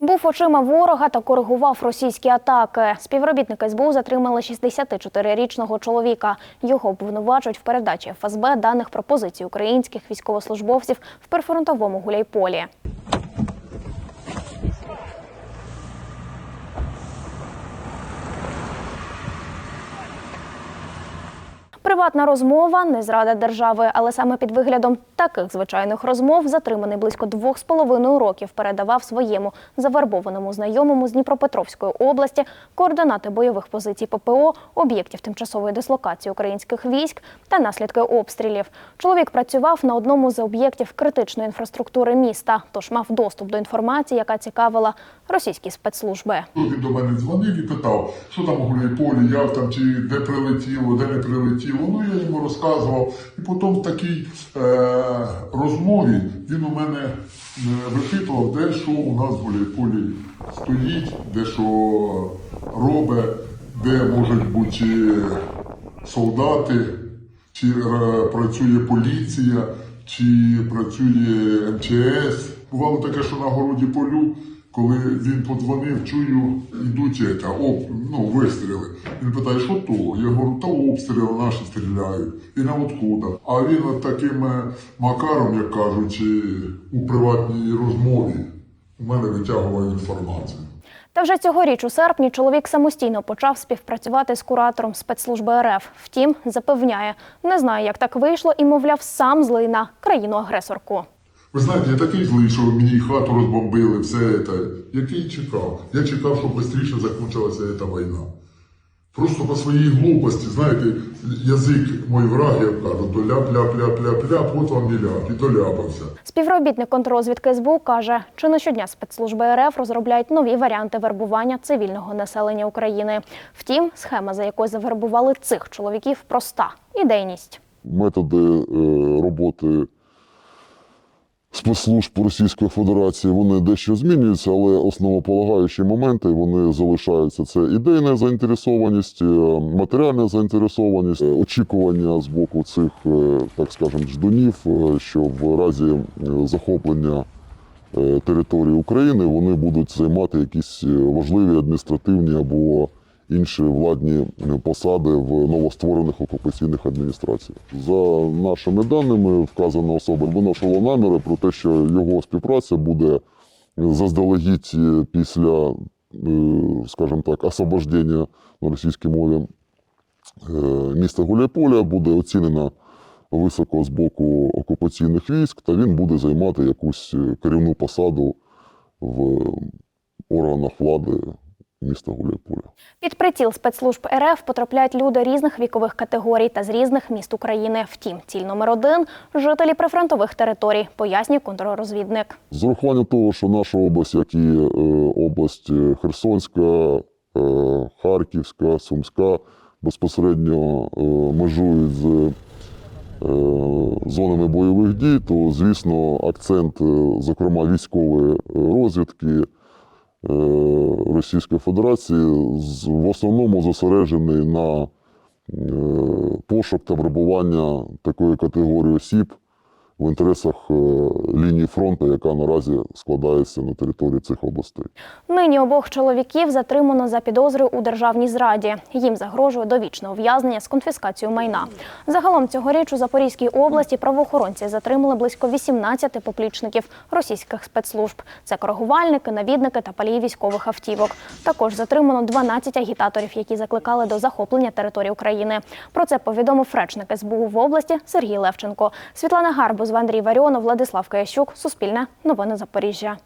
Був очима ворога та коригував російські атаки. Співробітники СБУ затримали 64-річного чоловіка. Його обвинувачують в передачі ФСБ даних про позиції українських військовослужбовців в прифронтовому Гуляйполі. Приватна розмова не зрада держави, але саме під виглядом таких звичайних розмов затриманий близько двох з половиною років передавав своєму завербованому знайомому з Дніпропетровської області координати бойових позицій ППО, об'єктів тимчасової дислокації українських військ та наслідки обстрілів. Чоловік працював на одному з об'єктів критичної інфраструктури міста, тож мав доступ до інформації, яка цікавила російські спецслужби. Він до мене дзвонив і питав, що там у Гуляйполі, як там, чи де прилетіло, де не прилетіло. Ну я йому розказував. І потім в такій е, розмові він у мене е, випитував, де що у нас в Гуляйполі стоїть, де що робить, де можуть бути солдати, чи е, працює поліція, чи працює МЧС. Бувало таке, що на городі полю, коли він подзвонив, чую, йдуть ета, оп, ну, вистріли. Він питає, що то? Я говорю, та обстріли наші стріляють. І на откуда. А він от таким е, макаром, як кажуть, е, у приватній розмові у мене витягував інформацію. Та вже цьогоріч у серпні чоловік самостійно почав співпрацювати з куратором спецслужби РФ. Втім, запевняє, не знає, як так вийшло, і мовляв, сам злий на країну-агресорку. Ви знаєте, я такий злий, що мені хату розбомбили, все це. Який чекав? Я чекав, щоб швидше закінчилася ця війна. Просто по своїй глупості, знаєте, язик мой враг, я кажу, то ляп, ляп, ляп, ляп, ляп, от вам і ляп, і доляпався. Співробітник контррозвідки СБУ каже, чи не щодня спецслужби РФ розробляють нові варіанти вербування цивільного населення України. Втім, схема, за якою завербували цих чоловіків, проста ідейність. методи е, роботи спецслужб Російської Федерації вони дещо змінюються, але основополагаючі моменти вони залишаються. Це ідейна заінтересованість, е, матеріальна заінтересованість, е, очікування з боку цих, е, так скажемо, ждунів, що в разі захоплення території України вони будуть займати якісь важливі адміністративні або інші владні е, посади в новостворених окупаційних адміністраціях. За нашими даними, вказана особа виношувала наміри про те, що його співпраця буде заздалегідь е, після, е, скажімо так, освобождення на російській мові міста Гуляйполя буде оцінена високо з боку окупаційних військ, та він буде займати якусь керівну посаду в органах влади міста Гуляйполя. Під приціл спецслужб РФ потрапляють люди різних вікових категорій та з різних міст України. Втім, ціль номер один жителі прифронтових територій, пояснює контррозвідник. З урахуванням того, що наша область, як і е, область е, Херсонська, е, Харківська, Сумська, безпосередньо межують з зонами бойових дій, то, звісно, акцент, зокрема, військової розвідки Російської Федерації в основному зосереджений на е, пошук та вербування такої категорії осіб в інтересах е, лінії фронту, яка наразі складається на території цих областей. Нині обох чоловіків затримано за підозрою у державній зраді. Їм загрожує довічне ув'язнення з конфіскацією майна. Загалом цьогоріч у Запорізькій області правоохоронці затримали близько 18 поплічників російських спецслужб. Це коригувальники, навідники та палії військових автівок. Також затримано 12 агітаторів, які закликали до захоплення території України. Про це повідомив речник СБУ в області Сергій Левченко. Світлана Гарбуз, Андрій Варіонов, Владислав Каящук, Суспільне новини Запоріжжя.